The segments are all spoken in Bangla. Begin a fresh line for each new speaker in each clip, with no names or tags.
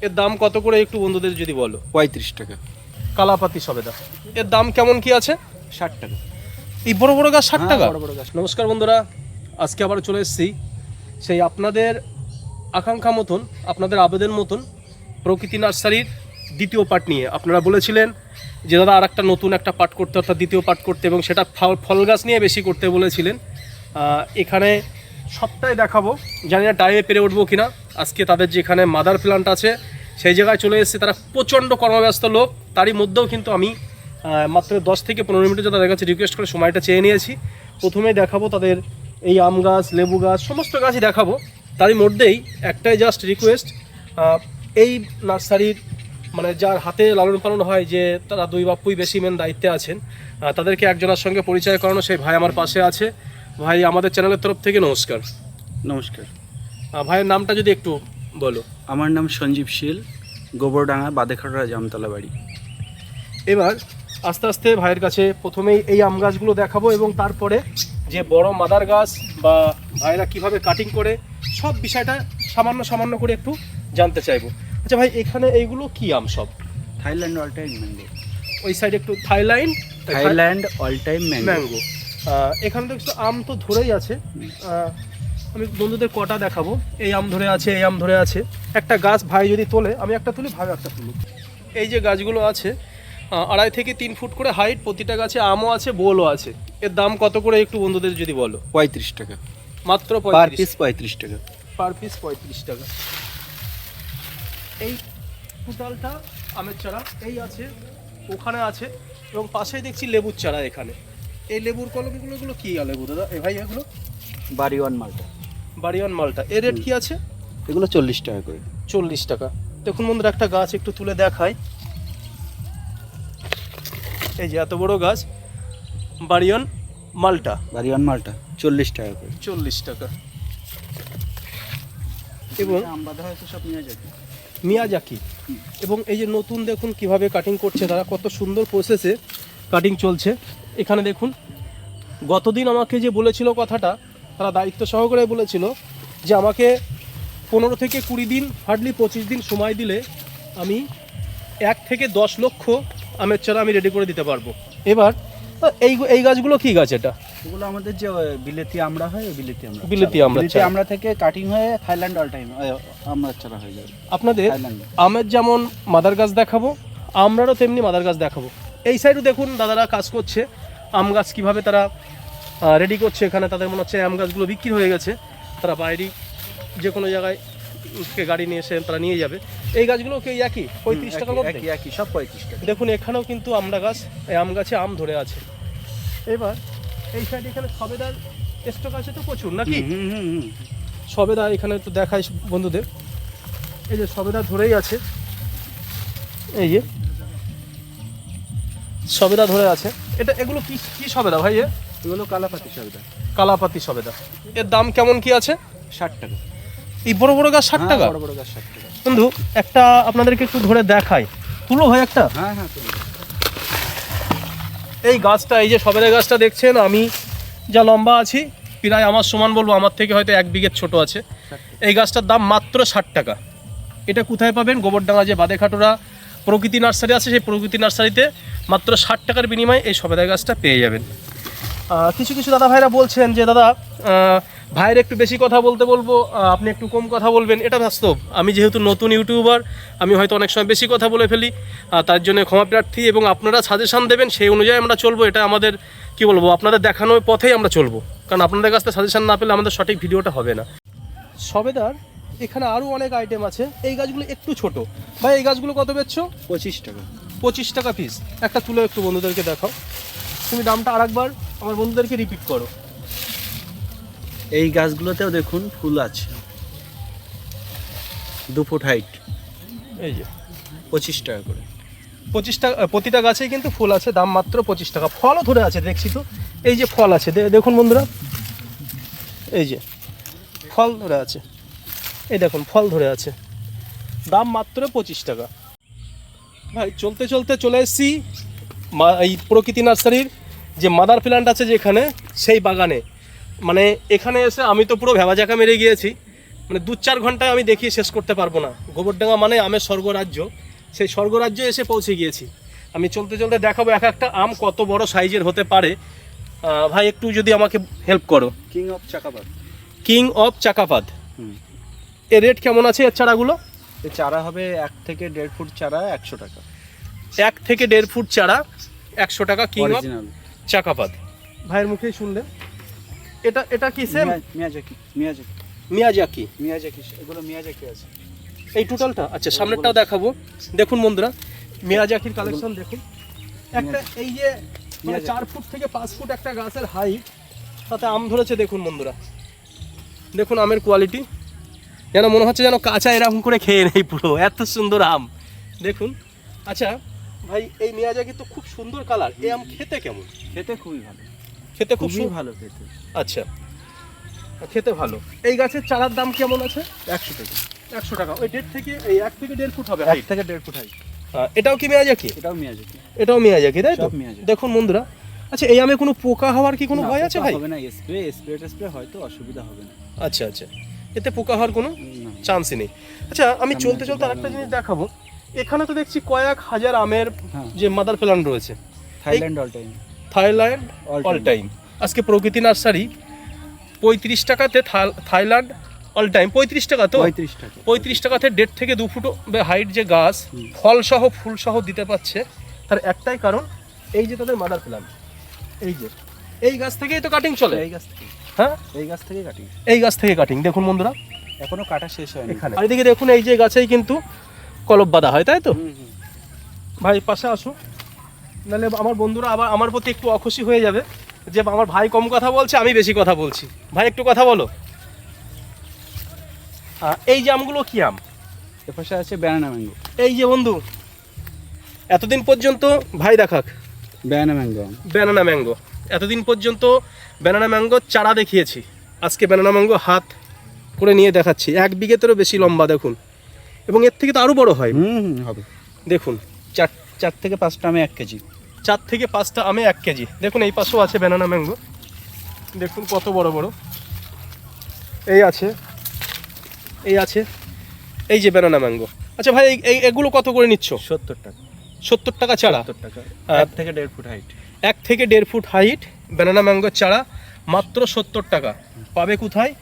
এর দাম কত করে একটু বন্ধুদের যদি বলো?
পঁয়ত্রিশ টাকা।
কালাপাতি সবেদা। এর দাম কেমন কি আছে?
ষাট টাকা।
এই বড় বড় গাছ ষাট
হ্যাঁ,
টাকা?
বড় বড় গাছ।
নমস্কার বন্ধুরা আজকে আবার চলে এসেছি। সেই আপনাদের আকাঙ্ক্ষা মতন আপনাদের আবেদন মতন প্রকৃতি নার্সারির দ্বিতীয় পার্ট নিয়ে। আপনারা বলেছিলেন যে দাদা আর একটা নতুন একটা পার্ট করতে অর্থাৎ দ্বিতীয় পার্ট করতে এবং সেটা ফল- ফল গাছ নিয়ে বেশি করতে বলেছিলেন। এখানে সবটাই দেখাবো। জানি না টাইমে পেরে উঠবো কিনা। আজকে তাদের যেখানে মাদার প্ল্যান্ট আছে, সেই জায়গায় চলে এসেছে তারা প্রচণ্ড কর্মব্যস্ত লোক। তারই মধ্যেও কিন্তু আমি মাত্র দশ থেকে পনেরো মিনিটের জন্য তাদের কাছে রিকোয়েস্ট করে সময়টা চেয়ে নিয়েছি। প্রথমেই দেখাবো তাদের এই আম গাছ, লেবু গাছ, সমস্ত গাছই দেখাবো। তারই মধ্যেই একটাই জাস্ট রিকোয়েস্ট এই নার্সারির মানে যার হাতে লালন পালন হয় যে তারা দুই বাপুই বেশি মেন দায়িত্বে আছেন তাদেরকে একজনের সঙ্গে পরিচয় করানো, সেই ভাই আমার পাশে আছে। ভাই আমাদের চ্যানেলের তরফ থেকে নমস্কার।
নমস্কার।
ভাইয়ের নামটা যদি একটু বলো।
আমার নাম সঞ্জীব শীল গোবরডাঙ্গা বাদেখাটরা জামতলা বাড়ি।
এবার আস্তে আস্তে ভাইয়ের কাছে প্রথমেই এই আম গাছগুলো দেখাবো এবং তারপরে যে বড় মাদার গাছ বা ভাইরা কীভাবে কাটিং করে সব বিষয়টা সামান্য সামান্য করে একটু জানতে চাইব। আচ্ছা ভাই এখানে এইগুলো কি আম সব?
Thailand all time mango.
ওই সাইডে একটু Thailand
Thailand all time mango.
এখানে দেখছ আম তো ধরেই আছে। আমি বন্ধুদের কটা দেখাবো। এই আম ধরে আছে এই আম ধরে আছে। একটা গাছ ভাই যদি তোলে আমি একটা তুলি ভাই একটা তুলি এই যে গাছগুলো আছে আড়াই থেকে তিন ফুট করে হাইট প্রতিটা গাছে আমও আছে বোলও আছে। এর দাম কত করে একটু বন্ধুদের যদি বলো?
পঁয়ত্রিশ টাকা।
মাত্র
পার পিস পঁয়ত্রিশ টাকা।
পার পিস পঁয়ত্রিশ টাকা। এই টোটালটা আমের চারা এই আছে ওখানে আছে এবং পাশেই দেখছি লেবুর চারা এখানে। এই লেবুর কলমগুলো এগুলো কি লেবু দাদা? এ ভাই এগুলো?
বাড়িওয়ান মালটা।
বাড়িওয়ান মালটা। এর রেট কি আছে?
এগুলো চল্লিশ টাকা করে।
চল্লিশ টাকা। দেখুন বন্ধুরা একটা গাছ একটু তুলে দেখায় এই যে এত বড় গাছ বাড়িওয়ান মালটা।
বাড়িওয়ান মালটা চল্লিশ টাকা করে।
চল্লিশ টাকা। এবং
আম বাঁধা হয়েছে সব নিয়ে যাবে
মিয়াজাকি এবং এই যে নতুন দেখুন কীভাবে কাটিং করছে তারা কত সুন্দর প্রসেসে কাটিং চলছে। এখানে দেখুন গতদিন আমাকে যে বলেছিল কথাটা তারা দায়িত্ব সহকারে বলেছিল যে আমাকে পনেরো থেকে কুড়ি দিন হার্ডলি পঁচিশ দিন সময় দিলে আমি এক থেকে দশ লক্ষ আমের চারা আমি রেডি করে দিতে পারব। এবার এই এই গাছগুলো কি গাছ এটা?
এগুলো আমাদের যে বিলেতি আমরা হয় বিলেতি আমরা
বিলেতি আমড়া
বিলেতি। আমরা থেকে কাটিং হয়ে থাইল্যান্ড অল টাইম আমরা চারা হয়ে যাবে
আপনাদের আমের যেমন মাদার গাছ দেখাবো আমরারও তেমনি মাদার গাছ দেখাবো। এই সাইডও দেখুন দাদারা কাজ করছে। আম গাছ কীভাবে তারা রেডি করছে এখানে তাদের মনে হচ্ছে আম গাছগুলো বিক্রি হয়ে গেছে তারা বাইরে যে কোনো জায়গায় গাড়ি নিয়ে এসে তারা নিয়ে যাবে। এই গাছগুলো কি একই? পঁয়ত্রিশ টাকার মধ্যে?
একই সব পঁয়ত্রিশ টাকা।
দেখুন এখানেও কিন্তু আমরা গাছ এই আম গাছে আম ধরে আছে। এবার এই সাইডে এখানে সবেদার স্টক আছে তো প্রচুর নাকি?
হুম হুম হুম
সবেদা এখানে তো দেখাই বন্ধুদের। এই যে সবেদা ধরেই আছে। এই যে সবেদা ধরে আছে। এটা এগুলো কি কি সবেদা ভাই
এগুলো কালাপাতি সবটা
কালাপাতি সবেদা। এর দাম কেমন কি আছে?
ষাট টাকা।
এই বড় বড় গাছ ষাট
হ্যাঁ,
টাকা?
বড় বড় গাছ ষাট টাকা।
বন্ধু একটা আপনাদেরকে একটু ধরে দেখাই। তুলো হয় একটা।
হ্যাঁ হ্যাঁ তুলে।
এই গাছটা এই যে সবেদা গাছটা দেখছেন আমি যা লম্বা আছি প্রায় আমার সমান বলব আমার থেকে হয়তো এক বিঘের ছোট আছে। এই গাছটার দাম মাত্র ষাট টাকা। এটা কোথায় পাবেন? গোবরডাঙ্গা যে বাদেখাটোরা প্রকৃতি নার্সারি আছে, সেই প্রকৃতি নার্সারিতে মাত্র ষাট টাকার বিনিময়ে এই সবেদা গাছটা পেয়ে যাবেন। কিছু কিছু দাদা ভাইরা বলছেন যে, দাদা ভাইয়ের একটু বেশি কথা বলতে বলব আপনি একটু কম কথা বলবেন। এটা বাস্তব। আমি যেহেতু নতুন ইউটিউবার, আমি হয়তো অনেক সময় বেশি কথা বলে ফেলি তার জন্য ক্ষমা প্রার্থী এবং আপনারা সাজেশান দেবেন, সেই অনুযায়ী আমরা চলবো। এটা আমাদের, কি বলব, আপনাদের দেখানোর পথেই আমরা চলবো। কারণ আপনাদের কাছ থেকে সাজেশান না পেলে আমাদের সঠিক ভিডিওটা হবে না। সবেদার এখানে আরও অনেক আইটেম আছে। এই গাছগুলো একটু ছোট। ভাই এই গাছগুলো কত বেচছো?
পঁচিশ টাকা।
পঁচিশ টাকা পিস একটা তুলে একটু বন্ধুদেরকে দেখাও। তুমি দামটা আরেকবার আমার বন্ধুদেরকে রিপিট করো।
এই গাছগুলোতেও দেখুন ফুল আছে। দু ফুট হাইট
এই যে।
পঁচিশ টাকা করে।
পঁচিশ টাকা প্রতিটা গাছেই কিন্তু ফুল আছে দাম মাত্র পঁচিশ টাকা। ফলও ধরে আছে দেখছি তো। এই যে ফল আছে দেখুন বন্ধুরা। এই যে ফল ধরে আছে। এই দেখুন ফল ধরে আছে। দাম মাত্র পঁচিশ টাকা। ভাই চলতে চলতে চলে এসেছি মা- এই প্রকৃতি নার্সারির যে মাদার প্ল্যান্ট আছে যেখানে সেই বাগানে। মানে এখানে এসে আমি তো পুরো ভেবাজাকা মেরে গিয়েছি। মানে দু চার ঘন্টায় আমি দেখিয়ে শেষ করতে পারব না। গোবরডাঙ্গা মানে আমের স্বর্গরাজ্য। সেই স্বর্গরাজ্যে এসে পৌঁছে গিয়েছি। আমি চলতে চলতে দেখাবো এক একটা আম কত বড় সাইজের হতে পারে। ভাই একটু যদি আমাকে হেল্প করো।
কিং অফ চাকাপাত
কিং অফ চাকাপাত
হুম।
এর রেট কেমন আছে এর চারাগুলো?
এই চারা হবে এক থেকে দেড় ফুট চারা একশো টাকা।
এক থেকে দেড় ফুট চারা একশো টাকা কিং অফ চাকাপাদ ভাইয়ের মুখেই শুনলেন। এটা এটা কি same
Miyazaki Miyazaki.
Miyazaki?
Miyazaki এগুলো মিয়াজাকি আছে।
এই টোটালটা আচ্ছা সামনেরটাও দেখাবো। দেখুন বন্ধুরা মিয়াজাকির কালেকশন দেখুন। একটা এই যে মানে চার ফুট থেকে পাঁচ ফুট একটা গাছের হাইট তাতে আম ধরেছে দেখুন বন্ধুরা। দেখুন আমের কোয়ালিটি যেন মনে হচ্ছে যেন কাঁচা এরকম করে খেয়ে নেই পুরো এত সুন্দর আম। দেখুন। আচ্ছা ভাই এই মিয়াজাকি তো খুব সুন্দর কালার। এই আম খেতে কেমন?
খেতে খুবই ভালো।
খেতে খুব
খুবই ভালো খেতে।
আচ্ছা। খেতে ভালো। এই গাছের চারার দাম কেমন আছে?
একশো টাকা।
একশো টাকা। ওই দেড় থেকে এই এক থেকে দেড় ফুট হবে
এক থেকে দেড় ফুট হাই
এটাও কি মিয়াজাকি
এটাও মিয়াজাকি
এটাও মিয়াজাকি তাই তো? দেখুন বন্ধুরা আচ্ছা এই আমে কোনো পোকা হওয়ার কি কোনো ভয় আছে ভাই?
হবে না স্প্রে স্প্রে টেস্প্রে হয়তো অসুবিধা হবে না।
আচ্ছা আচ্ছা। এতে পোকা হওয়ার কোনো চান্সই নেই। আচ্ছা আমি চলতে চলতে আরেকটা জিনিস দেখাবো। এখানে তো দেখছি কয়েক হাজার আমের
হ্যাঁ।
যে মাদার প্ল্যান্ট রয়েছে।
Thailand all time
Thailand all time আজকে প্রকৃতি নার্সারি পঁয়ত্রিশ টাকাতে থাইল্যান্ড অল টাইম পঁয়ত্রিশ টাকা তো?
পঁয়ত্রিশ টাকা।
পঁয়ত্রিশ টাকাতে দেড় থেকে দু ফুট হাইট যে গাছ
হুম।
ফল সহ ফুল সহ দিতে পারছে তার একটাই কারণ এই যে তাদের মাদার প্ল্যান্ট এই যে এই গাছ থেকেই তো কাটিং চলে।
এই গাছ থেকে
হ্যাঁ?
এই গাছ থেকে কাটি
এই গাছ থেকে কাটিং দেখুন বন্ধুরা।
এখনও কাটা শেষ হয়নি।
এখানে। আর এদিকে দেখুন এই যে গাছেই কিন্তু কলব বাঁধা হয় তাই তো। ভাই পাশে আসো নাহলে আমার বন্ধুরা আবার আমার প্রতি একটু অখুশি হয়ে যাবে যে আমার ভাই কম কথা বলছে আমি বেশি কথা বলছি। ভাই একটু কথা বলো। এই যে আমগুলো কি আম?
এ পাশে আছে ব্যানানা ম্যাঙ্গো
এই যে বন্ধু এতদিন পর্যন্ত ভাই দেখাক।
ব্যানানা ম্যাঙ্গো
ব্যানানা ম্যাঙ্গো এতদিন পর্যন্ত ব্যানানা ম্যাঙ্গো চারা দেখিয়েছি। আজকে ব্যানানা ম্যাঙ্গো হাত করে নিয়ে দেখাচ্ছি। এক বিঘেতেরও বেশি লম্বা দেখুন। এবং এর থেকে তো আরও বড় হয়।
হুম হবে।
দেখুন
চার চার থেকে পাঁচটা আমি এক কেজি।
চার থেকে পাঁচটা আমে এক কেজি। দেখুন এই পাশেও আছে ব্যানানা ম্যাঙ্গো দেখুন কত বড় বড়। এই আছে। এই আছে। এই যে ব্যানানা ম্যাঙ্গো আচ্ছা ভাই এই- এই এগুলো কত করে নিচ্ছ?
সত্তর টাকা।
সত্তর টাকা চারা।
টাকা। এক থেকে দেড় ফুট হাইট
এক থেকে দেড় ফুট হাইট ব্যানানা ম্যাঙ্গোর চারা মাত্র সত্তর টাকা। পাবে কোথায়?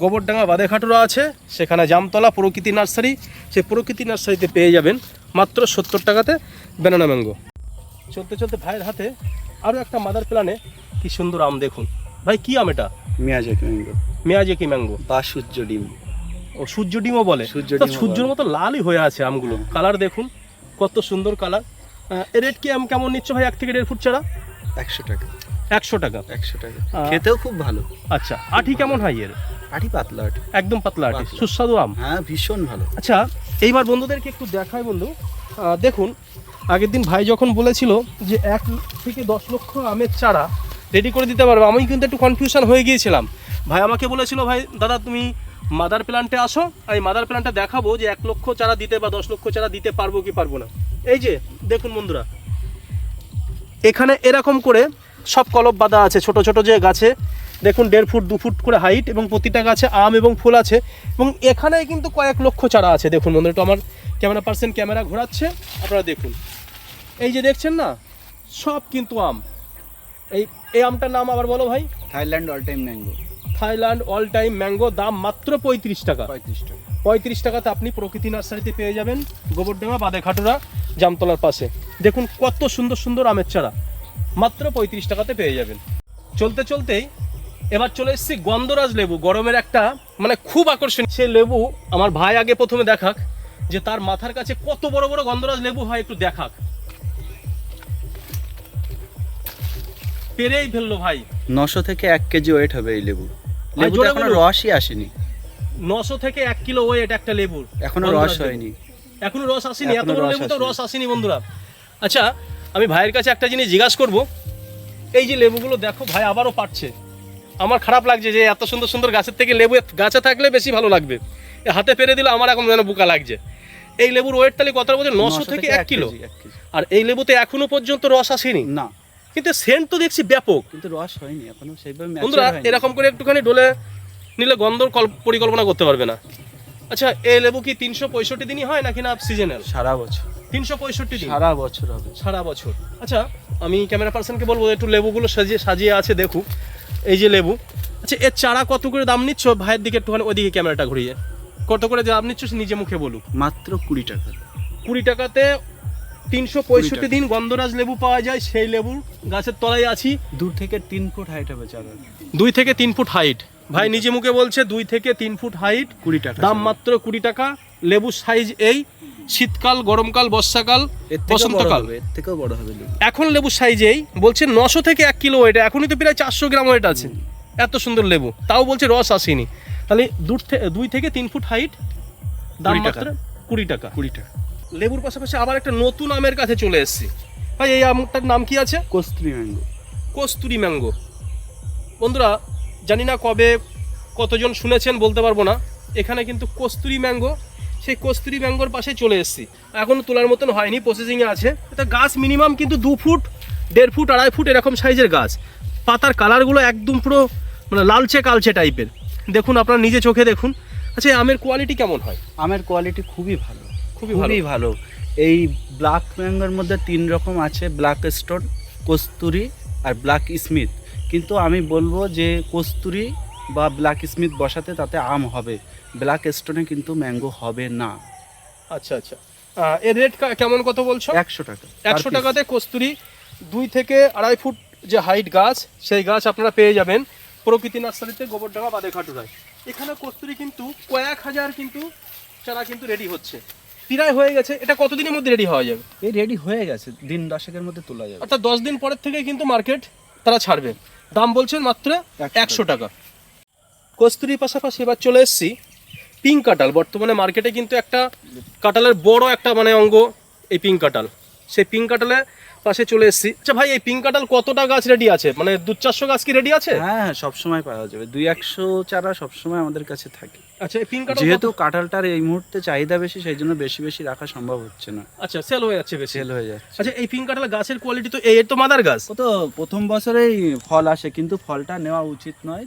গোবরডাঙ্গা বাদেখাটুরা আছে সেখানে জামতলা প্রকৃতি নার্সারি সেই প্রকৃতি নার্সারিতে পেয়ে যাবেন মাত্র সত্তর টাকাতে ব্যানানা ম্যাঙ্গো চলতে চলতে ভাইয়ের হাতে আরও একটা মাদার প্ল্যানে কি সুন্দর আম দেখুন। ভাই কি আম এটা?
মিয়াজাকি ম্যাঙ্গো
মেয়াজেকি ম্যাঙ্গো
বা সূর্য ডিম।
ও সূর্য ডিমও বলে।
সূর্য
সূর্যের মতো লালই হয়ে আছে আমগুলো। কালার দেখুন। কত সুন্দর কালার। রেট কি কেমন নিচ্ছ ভাই এক থেকে দেড় ফুট ছাড়া?
একশো টাকা।
একশো টাকা।
একশো টাকা। খেতেও খুব ভালো।
আচ্ছা আঠি কেমন হয় এর?
আটি পাতলা আটি
একদম পাতলা আটি সুস্বাদু আম।
হ্যাঁ ভীষণ ভালো।
আচ্ছা এইবার বন্ধুদেরকে একটু দেখাই বন্ধু। দেখুন আগের দিন ভাই যখন বলেছিল যে এক থেকে দশ লক্ষ আমের চারা রেডি করে দিতে পারবে আমি কিন্তু একটু কনফিউশন হয়ে গিয়েছিলাম। ভাই আমাকে বলেছিল ভাই দাদা তুমি মাদার প্ল্যান্টে আসো, আমি মাদার প্ল্যান্টে দেখাবো যে এক লক্ষ চারা দিতে বা দশ লক্ষ চারা দিতে পারব কি পারব না। এই যে, দেখুন বন্ধুরা, এখানে এরকম করে সব কলব বাঁধা আছে, ছোট ছোট যে গাছে। দেখুন, দেড় ফুট, দু ফুট করে হাইট এবং প্রতিটা গাছে আম এবং ফুল আছে। এবং এখানে কিন্তু কয়েক লক্ষ চারা আছে। দেখুন বন্ধুরা, একটু আমার ক্যামেরা পার্সেন্ট ক্যামেরা ঘোরাচ্ছে, আপনারা দেখুন। এই যে দেখছেন না, সব কিন্তু আম। এই এই আমটার নাম আবার বলো ভাই।
Thailand all time mango.
Thailand all time mango দাম মাত্র পঁয়ত্রিশ টাকা।
পঁয়ত্রিশ টাকা।
পঁয়ত্রিশ টাকাতে আপনি প্রকৃতি নার্সারিতে পেয়ে যাবেন গোবরডাঙ্গা বাদে খাটুরা জামতলার পাশে। দেখুন কত সুন্দর সুন্দর আমের চারা। মাত্র পঁয়ত্রিশ টাকাতে পেয়ে যাবেন। চলতে চলতেই এবার চলে এসেছি গন্ধরাজ লেবু। গরমের একটা মানে খুব আকর্ষণীয়। সে লেবু আমার ভাই আগে প্রথমে দেখাক যে তার মাথার কাছে কত বড় বড় গন্ধরাজ লেবু হয় একটু দেখাক। পেরেই ফেলল ভাই।
নশো থেকে এক কেজি ওয়েট হবে এই লেবু। লেবু
এখনও
রসই আসেনি।
নশো থেকে এক কিলো ওয়েট একটা লেবুর। এখনও
রস হয়নি।
এখনও রস আসেনি এত বড় লেবু তো রস আসেনি বন্ধুরা। আচ্ছা আমি ভাইয়ের কাছে একটা জিনিস জিজ্ঞাসা করব। এই যে লেবুগুলো দেখো ভাই আবারও পাচ্ছে আমার খারাপ লাগছে যে এত সুন্দর সুন্দর গাছের থেকে লেবু গাছে থাকলে বেশি ভালো লাগবে। হাতে পেরে দিলে আমার এখন যেন বোকা লাগছে। এই লেবুর ওয়েট তাহলে কত বলছে নশো থেকে এক কিলো। আর এই লেবুতে এখনও পর্যন্ত রস আসেনি?
না।
কিন্তু সেন্ট তো দেখছি ব্যাপক।
কিন্তু রস হয়নি এখনও সেইভাবে
বন্ধুরা এরকম করে একটুখানি ডোলে নিলে গন্ধর কল- পরিকল্পনা করতে পারবে না। আচ্ছা এই লেবু কি তিনশো পঁয়ষট্টি দিনই হয় নাকি না সিজনাল
সারা বছর।
তিনশো পঁয়ষট্টি দিন?
সারা বছর হবে।
সারা বছর। আচ্ছা আমি ক্যামেরা পার্সনকে বলব একটু লেবুগুলো সাজিয়ে সাজিয়ে আছে দেখুক। এই যে লেবু। আচ্ছা এর চারা কত করে দাম নিচ্ছ? ভাইয়ের দিকে একটুখানি ওইদিকে ক্যামেরাটা ঘুরিয়ে। কত করে দাম নিচ্ছ সে নিজে মুখে বলুক।
মাত্র কুড়ি টাকা।
কুড়ি টাকাতে তিনশো পঁয়ষট্টি দিন গন্ধরাজ লেবু পাওয়া যায় সেই লেবুর গাছের তলায় আছি।
দূর থেকে তিন ফুট হাইট হবে চারা
দুই থেকে তিন ফুট হাইট ভাই নিজে মুখে বলছে দুই থেকে তিন ফুট হাইট
কুড়ি টাকা
দাম মাত্র কুড়ি টাকা। লেবুর সাইজ এই। শীতকাল গরমকাল বর্ষাকাল বসন্তকাল।
থেকেও বড় হবে লেবু।
এখন লেবুর সাইজ এই। বলছে নশো থেকে এক কিলো ওয়েট এখনই তো প্রায় চারশো গ্রাম ওয়েট আছে। এত সুন্দর লেবু। তাও বলছে রস আসেনি। তাহলে দূর থেকে দুই থেকে তিন ফুট হাইট দাম মাত্র কুড়ি টাকা।
কুড়ি টাকা।
লেবুর পাশাপাশি আবার একটা নতুন আমের কাছে চলে এসেছি। ভাই এই আমটার নাম কি আছে?
কস্তুরি ম্যাঙ্গো।
কস্তুরি ম্যাঙ্গো। বন্ধুরা জানি না কবে কতজন শুনেছেন বলতে পারব না। এখানে কিন্তু কস্তুরি ম্যাঙ্গো সেই কস্তুরি ম্যাঙ্গোর পাশে চলে এসেছি। এখনও তোলার মতন হয়নি প্রসেসিংয়ে আছে। এটা গাছ মিনিমাম কিন্তু দু ফুট দেড় ফুট আড়াই ফুট এরকম সাইজের গাছ। পাতার কালারগুলো একদম পুরো মানে লালচে কালচে টাইপের দেখুন আপনার নিজে চোখে দেখুন। আচ্ছা এই আমের কোয়ালিটি কেমন হয়?
আমের কোয়ালিটি খুবই ভালো।
খুবই ভালো।
খুবই ভালো। এই ব্ল্যাক ম্যাঙ্গোর মধ্যে তিন রকম আছে ব্ল্যাক স্টোন কস্তুরি আর ব্ল্যাক স্মিথ কিন্তু আমি বলব যে কস্তুরি বা ব্ল্যাক স্মিথ বসাতে তাতে আম হবে। ব্ল্যাক স্টোনে কিন্তু ম্যাঙ্গো হবে না।
আচ্ছা আচ্ছা। এর রেট কেমন কত বলছো?
একশো টাকা।
একশো টাকাতে কস্তুরি দুই থেকে আড়াই ফুট যে হাইট গাছ সেই গাছ আপনারা পেয়ে যাবেন প্রকৃতি নার্সারিতে গোবরডাঙ্গা বাদে খাটুরায় এখানে কস্তুরি কিন্তু কয়েক হাজার কিন্তু চারা কিন্তু রেডি হচ্ছে। প্রায় হয়ে গেছে। এটা কতদিনের মধ্যে রেডি হওয়া যাবে?
এই রেডি হয়ে গেছে দিন দশেকের মধ্যে তোলা যাবে।
অর্থাৎ দশ দিন পরের থেকে কিন্তু মার্কেট তারা ছাড়বে। দাম বলছেন মাত্র
একশো
টাকা। কস্তুরির পাশাপাশি এবার চলে এসেছি পিঙ্ক কাঁটাল বর্তমানে মার্কেটে কিন্তু একটা কাঁটালের বড় একটা মানে অঙ্গ এই পিঙ্ক কাঁটাল সেই পিঙ্ক কাঁঠালের পাশে চলে এসেছি। আচ্ছা ভাই এই পিঙ্ক কাঁঠাল কতটা গাছ রেডি আছে? মানে দু চারশো গাছ কি রেডি আছে?
হ্যাঁ হ্যাঁ সবসময় পাওয়া যাবে। দুই একশো চারা সবসময় আমাদের কাছে থাকে।
আচ্ছা এই পিঙ্ক কাঁঠাল
যেহেতু কাঁঠালটার এই মুহূর্তে চাহিদা বেশি সেই জন্য বেশি বেশি রাখা সম্ভব হচ্ছে না।
আচ্ছা সেল হয়ে যাচ্ছে বেশি।
সেল হয়ে যাচ্ছে।
আচ্ছা এই পিঙ্ক কাঁঠালের গাছের কোয়ালিটি তো এই এর তো মাদার গাছ।
তো প্রথম বছরেই ফল আসে কিন্তু ফলটা নেওয়া উচিত নয়।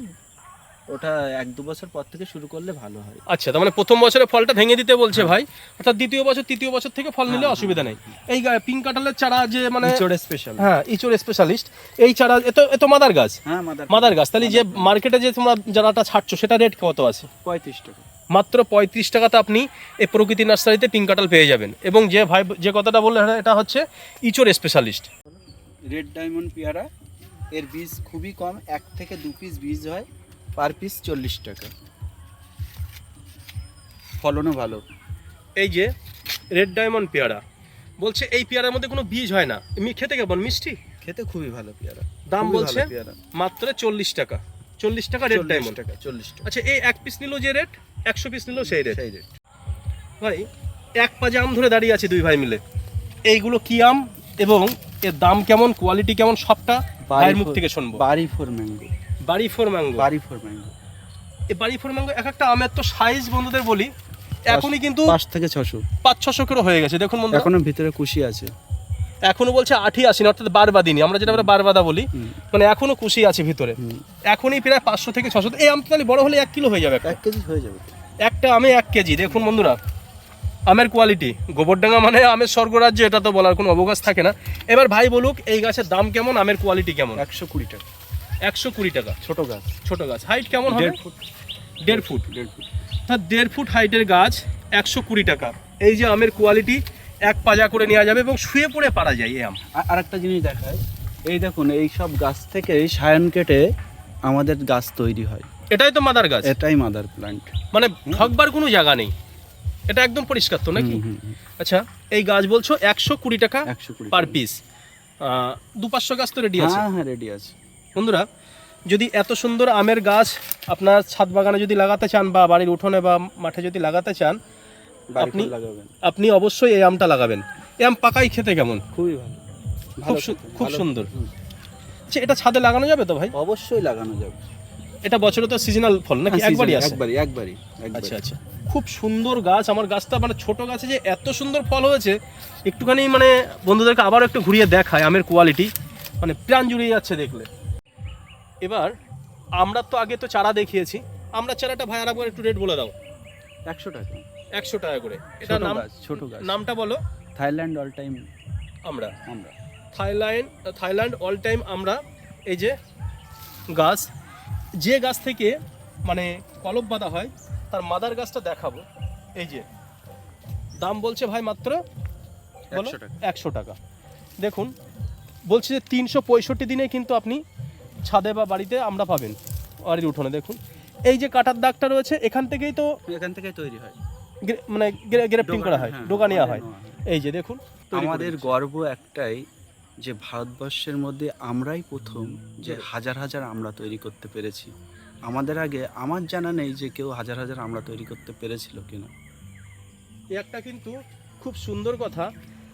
ওটা এক দু বছর পর থেকে শুরু করলে ভালো হয়।
আচ্ছা তার মানে প্রথম বছরে ফলটা ভেঙে দিতে বলছে ভাই অর্থাৎ দ্বিতীয় বছর তৃতীয় বছর থেকে ফল নিলে
হ্যাঁ,
অসুবিধা নেই। এই গা- পিঙ্ক কাঁঠালের চারা যে মানে
ইচড়ে স্পেশাল
হ্যাঁ ইচোর স্পেশালিস্ট এই চারা এত এত মাদার গাছ?
হ্যাঁ মাদার
মাদার গাছ। তাহলে যে মার্কেটে যে তোমরা যারাটা ছাড়ছো সেটা রেট কত আছে?
পঁয়ত্রিশ টাকা।
মাত্র পঁয়ত্রিশ টাকাতে আপনি এই প্রকৃতি নার্সারিতে পিঙ্ক কাঁঠাল পেয়ে যাবেন। এবং যে ভাই যে কথাটা বললেন এটা হচ্ছে ইচোর স্পেশালিস্ট
রেড ডায়মন্ড পেয়ারা এর বীজ খুবই কম এক থেকে দু পিস বীজ হয়। পার পিস চল্লিশ টাকা। ফলনও ভালো।
এই যে রেড ডায়মন্ড পেয়ারা বলছে এই পেয়ারার মধ্যে কোনো বীজ হয় না। এমনি খেতে কেমন? মিষ্টি?
খেতে খুবই ভালো পেয়ারা।
দাম বলছে মাত্র চল্লিশ টাকা। চল্লিশ টাকা রেড ডায়মন্ড।
টাকা চল্লিশ টাকা।
আচ্ছা এই এক পিস নিল যে রেট? একশো পিস নিল সেই রেট।
সেই রেট।
ভাই এক পাজে আম ধরে দাঁড়িয়ে আছে দুই ভাই মিলে। এইগুলো কি আম এবং এর দাম কেমন কোয়ালিটি কেমন সবটা ভাইয়ের মুখ থেকে শুনব।
BARI four mango.
BARI four mango.
BARI four mango.
এই বাড়ি ফোর ম্যাঙ্গো এক একটা আমের তো সাইজ বন্ধুদের বলি এখনই কিন্তু
পাঁচ থেকে ছশো।
পাঁচ ছশো করে হয়ে গেছে। দেখুন বন্ধু
এখনও ভিতরে কুশি আছে।
এখনও বলছে আঠি আসেনি অর্থাৎ বারবাদিনী। আমরা যেটা আমরা বারবাদা বলি মানে এখনও কুশি আছে ভিতরে। এখনই প্রায় পাঁচশো থেকে ছশো। এই আম তাহলে বড় হলে এক কিলো হয়ে যাবে।
এক কেজি হয়ে যাবে।
একটা আমে এক কেজি। দেখুন বন্ধুরা আমের কোয়ালিটি গোবরডাঙ্গা মানে আমের স্বর্গরাজ্য এটা তো বলার কোনো অবকাশ থাকে না। এবার ভাই বলুক এই গাছের দাম কেমন আমের কোয়ালিটি কেমন?
একশো কুড়ি টাকা।
একশো কুড়ি টাকা।
ছোট গাছ।
ছোট গাছ। হাইট কেমন হবে?
দেড় ফুট।
দেড় ফুট।
দেড় ফুট।
তা দেড় ফুট হাইটের গাছ একশো কুড়ি টাকা। এই যে আমের কোয়ালিটি এক পাজা করে নেওয়া যাবে এবং শুয়ে পড়ে পারা যায় এই আম।
আর একটা জিনিস দেখায় এই দেখুন এই সব গাছ থেকে সায়ন কেটে আমাদের গাছ তৈরি হয়।
এটাই তো মাদার গাছ।
এটাই মাদার প্ল্যান্ট
মানে ঠকবার কোনো জায়গা নেই। এটা একদম পরিষ্কার তো নাকি? আচ্ছা এই গাছ বলছো একশো কুড়ি টাকা
একশো কুড়ি
পার পিস দু পাঁচশো গাছ তো রেডি আছে।
হ্যাঁ হ্যাঁ রেডি আছে।
বন্ধুরা যদি এত সুন্দর আমের গাছ আপনার ছাদ বাগানে যদি লাগাতে চান বা বাড়ির উঠোনে বা মাঠে যদি লাগাতে চান আপনি- আপনি অবশ্যই এই আমটা লাগাবেন। এই আম পাকাই খেতে কেমন?
খুবই ভালো।
খুব খুব সুন্দর। আচ্ছা এটা ছাদে লাগানো যাবে তো ভাই?
অবশ্যই লাগানো যাবে।
এটা বছরে তো সিজনাল ফল নাকি?
হ্যাঁ,
একবারই আসে
একবারই একবারই।
আচ্ছা আচ্ছা। খুব সুন্দর গাছ। আমার গাছটা মানে ছোট গাছে যে এত সুন্দর ফল হয়েছে একটুখানি মানে বন্ধুদেরকে আবারও একটু ঘুরিয়ে দেখায় আমের কোয়ালিটি মানে প্রাণ জুড়িয়ে যাচ্ছে দেখলে। এবার আমরা তো আগে তো চারা দেখিয়েছি। আমরা চারাটা ভাই আর একটু রেট বলে দাও।
একশো টাকা।
একশো টাকা করে। এটা নাম
ছোট গাছ।
নামটা বলো।
থাইল্যান্ড অল টাইম
আমরা।
আমরা।
থাইল্যান্ড থাইল্যান্ড অল টাইম আমরা। এই যে গাছ যে গাছ থেকে মানে কলব বাঁধা হয় তার মাদার গাছটা দেখাবো। এই যে দাম বলছে ভাই মাত্র বলো একশো টাকা। দেখুন বলছে যে তিনশো পঁয়ষট্টি দিনে কিন্তু আপনি ছাদে বা বাড়িতে আমরা পাবেন বাড়ির উঠোনে দেখুন। এই যে কাটার দাগটা রয়েছে এখান থেকেই তো
এখান থেকে তৈরি হয়।
মানে গ্রেফটিং করা হয়
হ্যাঁ,
ডোকা নেওয়া হয়। এই যে দেখুন
আমাদের গর্ব একটাই যে ভারতবর্ষের মধ্যে আমরাই প্রথম যে হাজার হাজার আমরা তৈরি করতে পেরেছি। আমাদের আগে আমার জানা নেই যে কেউ হাজার হাজার আমরা তৈরি করতে পেরেছিল কিনা।
একটা কিন্তু খুব সুন্দর কথা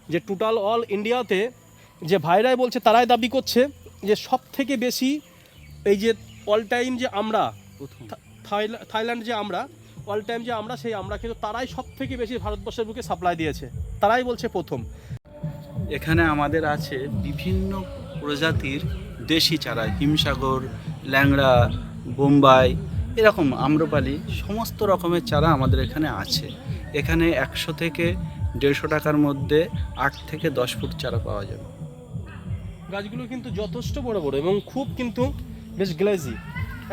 যে টোটাল অল ইন্ডিয়াতে যে ভাইরাই বলছে তারাই দাবি করছে যে সব থেকে বেশি এই যে অল টাইম যে আমরা থাইল্যান্ড যে আমরা অল টাইম যে আমরা সেই আমরা কিন্তু তারাই সব থেকে বেশি ভারতবর্ষের বুকে সাপ্লাই দিয়েছে। তারাই বলছে প্রথম।
এখানে আমাদের আছে বিভিন্ন প্রজাতির দেশি চারা হিমসাগর ল্যাংড়া বোম্বাই এরকম আম্রপালি সমস্ত রকমের চারা আমাদের এখানে আছে। এখানে একশো থেকে দেড়শো টাকার মধ্যে আট থেকে দশ ফুট চারা পাওয়া যাবে।
গাছগুলো কিন্তু যথেষ্ট বড় বড় এবং খুব কিন্তু বেশ গ্লেজি।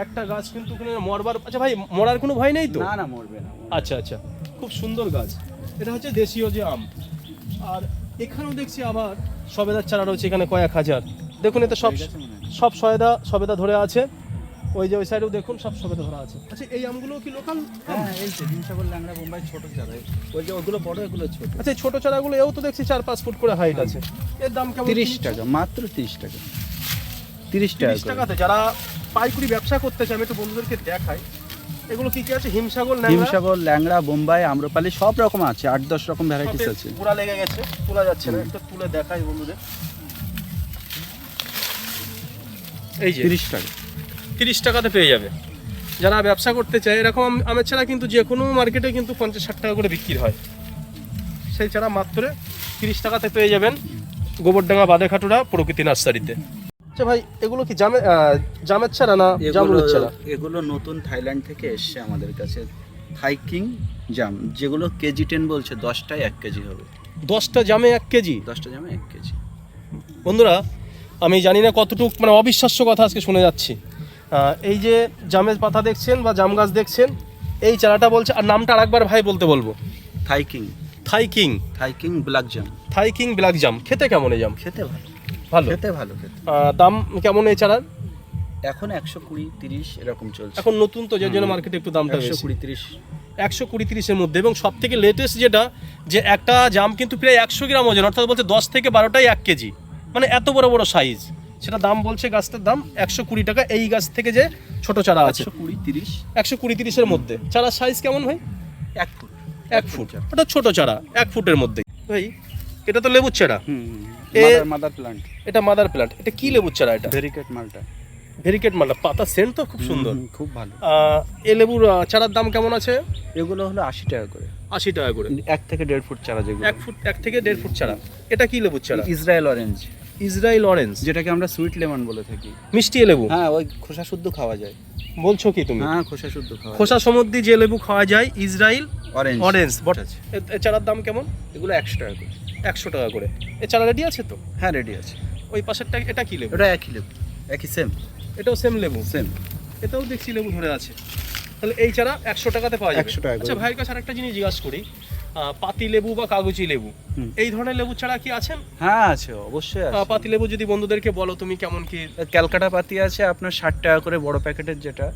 একটা গাছ কিন্তু মরবার আচ্ছা ভাই মরার কোনো ভয় নেই তো?
না না মরবে না
আচ্ছা আচ্ছা খুব সুন্দর গাছ। এটা হচ্ছে দেশীয় যে আম। আর এখানেও দেখছি আবার সবেদার চারা রয়েছে এখানে কয়েক হাজার। দেখুন এতে সব। সব সবেদা সবেদা ধরে আছে। ওই যে ওই সাইডেও দেখুন সব সবেদা ধরা আছে। আচ্ছা এই আমগুলো কি লোকাল
হ্যাঁ এই যে হিমসাগর ল্যাংড়া বোম্বাই ছোট চারা। ওই যে ওগুলো বড় এগুলো ছোট।
আচ্ছা এই ছোট চারাগুলো এও তো দেখছি চার পাঁচ ফুট করে হাইট আছে। এর দাম কেমন
তিরিশ টাকা মাত্র তিরিশ টাকা। তিরিশ টাকা।
টাকাতে যারা পাইকুরি ব্যবসা করতে চায় আমি একটু বন্ধুদেরকে দেখাই। এগুলো কি কি আছে? হিমসাগর ন্যাংরা
হিমসাগর ল্যাংড়া বোম্বাই আম্রপালি সব রকম আছে আট দশ রকম ভ্যারাইটিস আছে।
পুরা লেগে গেছে তোলা যাচ্ছে না। একটু তুলে দেখাই বন্ধুদের। এই যে।
তিরিশ টাকা।
তিরিশ টাকাতে পেয়ে যাবে। যারা ব্যবসা করতে চায় এরকম আমের ছাড়া কিন্তু যে কোনো মার্কেটে কিন্তু পঞ্চাশ ষাট টাকা করে বিক্রি হয়। সেই ছাড়া মাত্র তিরিশ টাকাতে পেয়ে যাবেন গোবরডাঙ্গা বাদেখাটুরা প্রকৃতি নার্সারিতে। আচ্ছা ভাই এগুলো কি জামে জামের ছাড়া না জামরুলের ছাড়া?
এগুলো নতুন থাইল্যান্ড থেকে এসছে আমাদের কাছে। থাইকিং জাম যেগুলো কেজি টেন বলছে দশটায় এক কেজি হবে।
দশটা জামে এক কেজি?
দশটা জামে এক কেজি।
বন্ধুরা আমি জানি না কতটুকু মানে অবিশ্বাস্য কথা আজকে শুনে যাচ্ছি। এই যে জামের পাতা দেখছেন বা জাম গাছ দেখছেন এই চারাটা বলছে আর নামটা আরেকবার ভাই বলতে বলব।
Thai king
Thai king
Thai king black জাম।
থাইকিং ব্ল্যাক জাম। খেতে কেমন এই জাম?
খেতে ভালো।
ভালো?
খেতে ভালো খেতে
দাম কেমন এই চারার?
এখন একশো কুড়ি তিরিশ এরকম চলছে।
এখন নতুন তো যে জন্য মার্কেটে একটু দামটা
একশো কুড়ি তিরিশ।
একশো কুড়ি তিরিশের মধ্যে। এবং সব থেকে লেটেস্ট যেটা যে একটা জাম কিন্তু প্রায় একশো গ্রাম ওজন অর্থাৎ বলছে দশ থেকে বারোটাই এক কেজি। মানে এত বড় বড় সাইজ সেটা দাম বলছে গাছটার দাম একশো কুড়ি টাকা। এই গাছ থেকে যে ছোট চারা আছে।
কুড়ি তিরিশ।
একশো কুড়ি তিরিশের মধ্যে। চারার সাইজ কেমন ভাই?
এক ফুট।
এক ফুট। ওটা ছোট চারা এক ফুটের মধ্যে। ভাই এটা তো লেবুর চারা।
মাদার প্লান্ট
এটা মাদার প্ল্যান্ট এটা কি লেবুর চারা এটা?
ভেরিকেট মালটা
ভেরিকেট মালটা পাতা সেন্ট তো খুব সুন্দর।
খুব ভালো।
এ লেবুর চারার দাম কেমন আছে?
এগুলো হলো আশি টাকা করে।
আশি টাকা করে।
এক থেকে দেড় ফুট চারা যেগুলো।
এক ফুট এক থেকে দেড় ফুট চারা। এটা কি লেবুর চারা?
ইসরায়েল অরেঞ্জ
ইসরায়েল অরেঞ্জ
যেটাকে আমরা সুইট লেমন বলে থাকি।
মিষ্টি লেবু?
হ্যাঁ ওই খোসা শুদ্ধ খাওয়া যায়।
বলছো কি তুমি?
হ্যাঁ খোসা শুদ্ধ খাওয়া
খোসা সমুদ্রি যে লেবু খাওয়া যায় ইসরায়েল
অরেঞ্জ
অরেঞ্জ বট চারার দাম কেমন?
এগুলো একশো টাকা করে।
একশো টাকা করে। এ চারা রেডি আছে তো?
হ্যাঁ রেডি আছে।
ওই পাশেরটা এটা কি লেবু?
এটা একই লেবু একই সেম
এটাও সেম লেবু?
সেম
এটাও দেখছি লেবু ধরে আছে। তাহলে এই চারা একশো টাকাতে পাওয়া যাবে।
100 টাকা।
আচ্ছা ভাইয়ের কাছে আরেকটা জিনিস জিজ্ঞাসা করি। পাতি লেবু বা কাগজি লেবু। এই ধরনের লেবু ছাড়া কি আছেন?
হ্যাঁ আছে অবশ্যই আছে।
পাতি লেবু যদি বন্ধুদেরকে বলো তুমি কেমন কি?
ক্যালকাটা পাতি আছে আপনার ষাট টাকা করে বড় প্যাকেটের যেটা।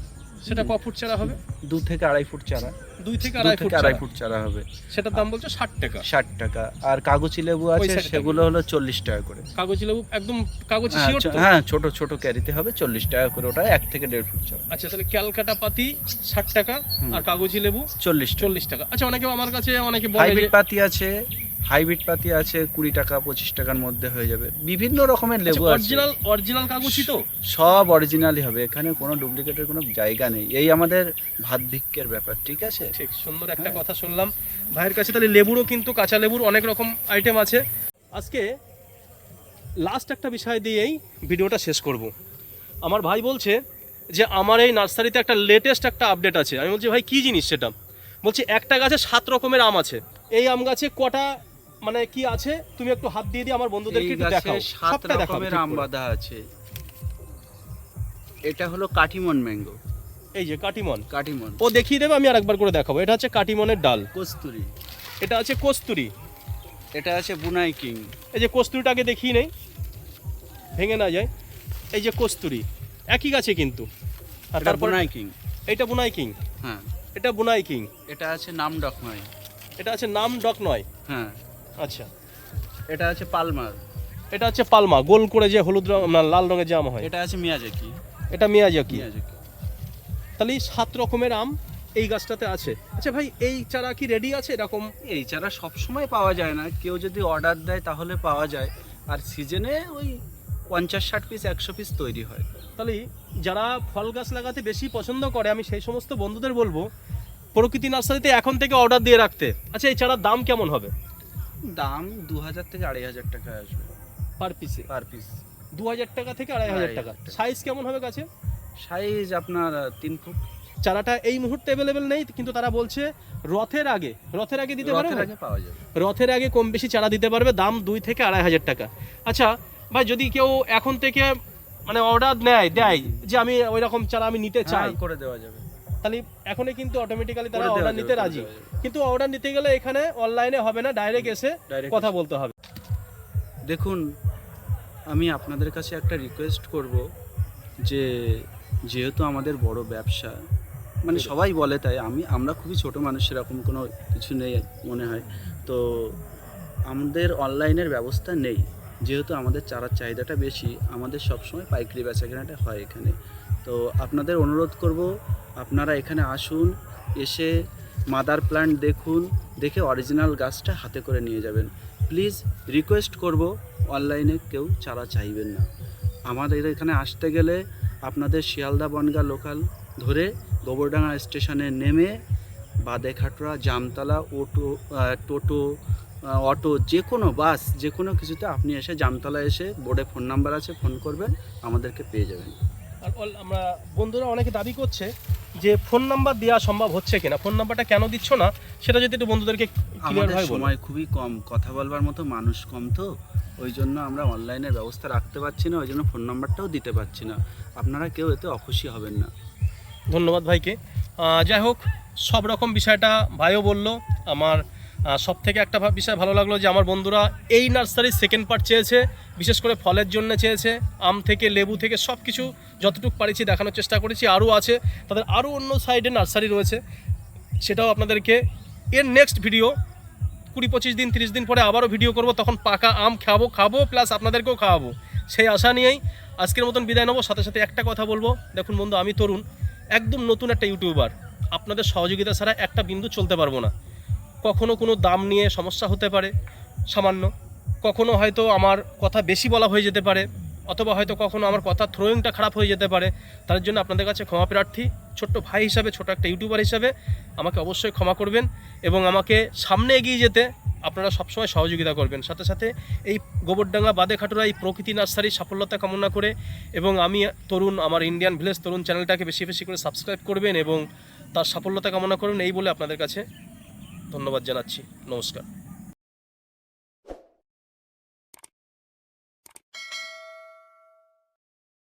সেটা ক ফুট চারা হবে?
দু থেকে আড়াই ফুট চারা।
দুই থেকে আড়াই ফুট
আড়াই ফুট চারা হবে।
সেটার দাম বলছো ষাট টাকা।
ষাট টাকা। আর কাগজি লেবু আছে সেগুলো হলো চল্লিশ টাকা করে।
কাগজি লেবু একদম কাগজি
হ্যাঁ, হ্যাঁ ছোট ছোট ক্যারিতে হবে চল্লিশ টাকা করে ওটা এক থেকে দেড় ফুট চারা।
আচ্ছা তাহলে ক্যালকাটা পাতি ষাট টাকা আর কাগজি লেবু
চল্লিশ
চল্লিশ টাকা। আচ্ছা অনেকে আমার কাছে অনেকে
হাইব্রিড পাতি আছে হাইব্রিড পাতি আছে কুড়ি টাকা পঁচিশ টাকার মধ্যে হয়ে যাবে। বিভিন্ন রকমের লেবু
অরিজিনাল অরিজিনাল কাগজি তো?
সব অরিজিনালই হবে। এখানে কোনো ডুপ্লিকেটের কোনো জায়গা নেই। এই আমাদের ভাত ভিক্ষের ব্যাপার ঠিক আছে?
ঠিক সুন্দর একটা। কথা শুনলাম। ভাইয়ের কাছে তাহলে লেবুরও কিন্তু কাঁচা লেবুর অনেক রকম আইটেম আছে। আজকে লাস্ট একটা বিষয় দিয়েই ভিডিওটা শেষ করব। আমার ভাই বলছে যে আমার এই নার্সারিতে একটা লেটেস্ট একটা আপডেট আছে। আমি বলছি ভাই কী জিনিস সেটা? বলছি একটা গাছে সাত রকমের আম আছে। এই আম গাছে কটা মানে কি আছে? তুমি একটু হাত দিয়ে দিয়ে আমার বন্ধুদেরকে একটু দেখাও।
সাত রকমের আম। বাঁধা আছে। এটা হলো কাটিমন ম্যাঙ্গো।
এই যে কাটিমন।
কাটিমন।
ও দেখিয়ে দেবে আমি আরেকবার করে দেখাবো। এটা হচ্ছে কাটিমনের ডাল।
কস্তুরি।
এটা আছে কস্তুরি।
এটা আছে বুনাই কিং।
এই যে কস্তুরিটাকে দেখিয়ে নেই। ভেঙে না যায়। এই যে কস্তুরি। একই গাছে কিন্তু। আর
এটা
তারপর
বুনাই কিং।
এটা বুনাই কিং।
হ্যাঁ।
এটা বুনাই কিং।
এটা আছে নাম ডকমাই
এটা আছে নাম ডক নয়।
হ্যাঁ।
আচ্ছা।
এটা আছে পালমার
এটা হচ্ছে পালমা গোল করে যে হলুদ রং না লাল রঙের জাম হয়।
এটা আছে মিয়াজাকি।
এটা মিয়াজাকি।
মিয়াজাকি।
তাহলে এই সাত রকমের আম এই গাছটাতে আছে। আচ্ছা ভাই এই চারা কি রেডি আছে এরকম?
এই চারা সবসময় পাওয়া যায় না। কেউ যদি অর্ডার দেয় তাহলে পাওয়া যায়। আর সিজনে ওই পঞ্চাশ ষাট পিস একশো পিস তৈরি হয়।
তাহলে যারা ফল গাছ লাগাতে বেশি পছন্দ করে আমি সেই সমস্ত বন্ধুদের বলব প্রকৃতি নার্সারিতে এখন থেকে অর্ডার দিয়ে রাখতে। আচ্ছা এই চারার দাম কেমন হবে?
দাম দু হাজার থেকে আড়াই হাজার টাকা আসবে।
পার পিসে
পার পিস
দু হাজার টাকা থেকে আড়াই হাজার টাকা। সাইজ কেমন হবে গাছে?
সাইজ আপনার তিন ফুট।
চারাটা এই মুহূর্তে অ্যাভেলেবেল নেই কিন্তু তারা বলছে রথের আগে রথের আগে দিতে পারবে?
রথের আগে পাওয়া যাবে।
রথের আগে কম বেশি চারা দিতে পারবে দাম দুই থেকে আড়াই হাজার টাকা। আচ্ছা ভাই যদি কেউ এখন থেকে মানে অর্ডার নেয় দেয় যে আমি ওই রকম চারা আমি নিতে চাই
হ্যাঁ, করে দেওয়া যাবে।
তাহলে এখনই কিন্তু অটোমেটিক্যালি তারা অর্ডার নিতে রাজি। কিন্তু অর্ডার নিতে গেলে এখানে অনলাইনে হবে না ডাইরেক্ট এসে কথা বলতে হবে।
দেখুন আমি আপনাদের কাছে একটা রিকোয়েস্ট করব যে যেহেতু আমাদের বড় ব্যবসা মানে সবাই বলে তাই আমি আমরা খুবই ছোট মানুষ এরকম কোনো কিছু নেই মনে হয়। তো আমাদের অনলাইনের ব্যবস্থা নেই। যেহেতু আমাদের চারার চাহিদাটা বেশি আমাদের সবসময় পাইকারি বেচা কেনাটা হয় এখানে। তো আপনাদের অনুরোধ করব, আপনারা এখানে আসুন, এসে মাদার প্ল্যান্ট দেখুন, দেখে অরিজিনাল গাছটা হাতে করে নিয়ে যাবেন। প্লিজ রিকোয়েস্ট করব অনলাইনে কেউ চারা চাইবেন না। আমাদের এখানে আসতে গেলে আপনাদের শিয়ালদা বনগা লোকাল ধরে গোবরডাঙ্গা স্টেশনে নেমে বাদেখাটরা জামতলা অটো টোটো অটো, যে কোনো বাস, যে কোনো কিছুতে আপনি এসে জামতলা এসে বোর্ডে ফোন নাম্বার আছে ফোন করবেন, আমাদেরকে পেয়ে যাবেন।
আমরা বন্ধুরা অনেকে দাবি করছে যে ফোন নাম্বার দেওয়া সম্ভব হচ্ছে কিনা। ফোন নাম্বারটা কেন দিচ্ছ না? সেটা যদি একটু বন্ধুদেরকে
আমাদের সময় খুবই কম। কথা বলবার মতো মানুষ কম তো। ওই জন্য আমরা অনলাইনের ব্যবস্থা রাখতে পারছি না ওই জন্য ফোন নাম্বারটাও দিতে পারছি না। আপনারা কেউ এতে অখুশি হবেন না।
ধন্যবাদ ভাইকে। যাই হোক সব রকম বিষয়টা ভাইও বলল আমার সব থেকে একটা বিষয় ভালো লাগল যে আমার বন্ধুরা এই নার্সারির সেকেন্ড পার্ট চেয়েছে, বিশেষ করে ফলের জন্য চেয়েছে, আম থেকে, লেবু থেকে সব কিছু যতটুকু পারিছি দেখানোর চেষ্টা করেছি, আরও আছে, তাদের আরও অন্য সাইডে নার্সারি রয়েছে। সেটাও আপনাদেরকে এর নেক্সট ভিডিও কুড়ি পঁচিশ দিন, তিরিশ দিন পরে আবারও ভিডিও করব, তখন পাকা আম খাব খাব প্লাস আপনাদেরকেও খাওয়াবো। সেই আশা নিয়েই আজকের মতন বিদায় নেব। সাথে সাথে একটা কথা বলব, দেখুন বন্ধু, আমি তরুণ, একদম নতুন একটা ইউটিউবার আপনাদের সহযোগিতা ছাড়া একটা বিন্দু চলতে পারব না। কখনো কোনো দাম নিয়ে সমস্যা হতে পারে, সামান্য। কখনো হয়তো আমার কথা বেশি বলা হয়ে যেতে পারে, অথবা হয়তো কখনো আমার কথা থ্রোয়িংটা খারাপ হয়ে যেতে পারে। তার জন্য আপনাদের কাছে ক্ষমা প্রার্থী, ছোট্ট ভাই হিসাবে, ছোট একটা ইউটিউবার হিসাবে আমাকে অবশ্যই ক্ষমা করবেন এবং আমাকে সামনে এগিয়ে যেতে আপনারা সবসময় সহযোগিতা করবেন। সাথে সাথে এই গোবরডাঙ্গা বাদেখাটুরা এই প্রকৃতি নার্সারির সাফল্যতা কামনা করে এবং আমি তরুণ, আমার ইন্ডিয়ান ভিলেজ তরুণ চ্যানেলটাকে বেশি বেশি করে সাবস্ক্রাইব করবেন এবং তার সাফল্যতা কামনা করবেন এই বলে আপনাদের কাছে ধন্যবাদ জানাচ্ছি। নমস্কার।